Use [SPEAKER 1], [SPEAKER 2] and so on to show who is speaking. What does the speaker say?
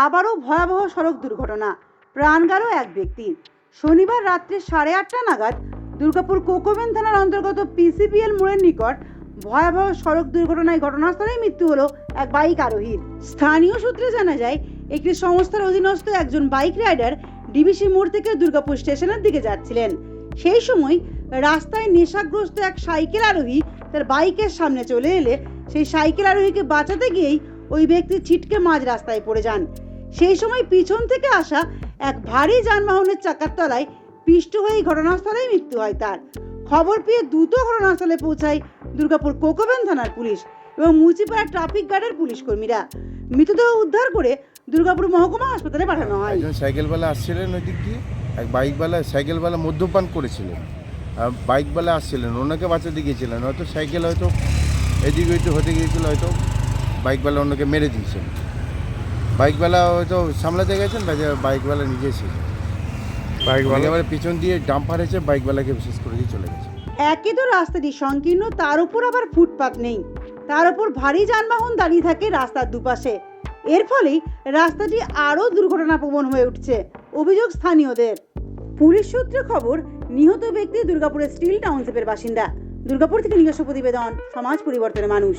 [SPEAKER 1] আবারও ভয়াবহ সড়ক দুর্ঘটনা। প্রাণ গেল এক ব্যক্তির শনিবার রাত্রে সাড়ে আটটা নাগাদ দুর্গাপুর কোকোবেন থানার অন্তর্গত পিসিপিএল মোড়ের নিকট ভয়াবহ সড়ক দুর্ঘটনায় ঘটনাস্থলেই মৃত্যু হলো এক বাইক আরোহীর। স্থানীয় সূত্রে জানা যায়, একটি সংস্থার অধীনস্থ একজন বাইক রাইডার ডিবিসি মোড় থেকে দুর্গাপুর স্টেশনের দিকে যাচ্ছিলেন। সেই সময় রাস্তায় নেশাগ্রস্ত এক সাইকেল আরোহী তার বাইকের সামনে চলে এলে সেই সাইকেল আরোহীকে বাঁচাতে গিয়েই ওই ব্যক্তি ছিটকে মাঝ রাস্তায় পড়ে যান। সেই সময় পিছন থেকে আসা এক ভারী যানবাহনের চাকার তলায় পিষ্ট হয়ে ঘটনাস্থলেই মৃত্যু হয় তার। খবর পেয়ে দ্রুত ঘটনাস্থলে পৌঁছায় দুর্গাপুর কোকোবেন থানার পুলিশ এবং মুচিপাড়া ট্রাফিক গার্ডের পুলিশ কর্মীরা। মৃতদেহ উদ্ধার করে দুর্গাপুর মহকুমা হাসপাতালে পাঠানো হয়।
[SPEAKER 2] একজন সাইকেলওয়ালা আসছিলেন ওই দিক দিয়ে, এক বাইকওয়ালা, সাইকেলওয়ালা মদ্যপান করেছিলেন। আর বাইকওয়ালা আসছিলেন, ওনাকে বাঁচাতে গিয়েছিলেন। হয়তো সাইকেল হয়তো এদিক হয়তো হতে গিয়েছিল, হয়তো বাইকওয়ালা অন্যকে মেরে দিয়েছেন। বাইকওয়ালা হয়তো সামলাতে গেছেন বাজে- বাইকওয়ালা নিজে এসেছে বাইকওয়ালা? পিছন দিয়ে ডাম্পার এসে বাইকওয়ালাকে বিশেষ করে দিয়ে চলে গেছে
[SPEAKER 1] একে তো রাস্তাটি সংকীর্ণ তার উপর আবার ফুটপাত নেই। তার উপর ভারী যানবাহন দাঁড়িয়ে থাকে রাস্তার দুপাশে। এর ফলেই রাস্তাটি আরও দুর্ঘটনাপ্রবণ হয়ে উঠছে অভিযোগ স্থানীয়দের। পুলিশ সূত্রে খবর নিহত ব্যক্তি দুর্গাপুরের স্টিল টাউনশিপের বাসিন্দা। দুর্গাপুর থেকে নিজস্ব প্রতিবেদন সমাজ পরিবর্তনের মানুষ।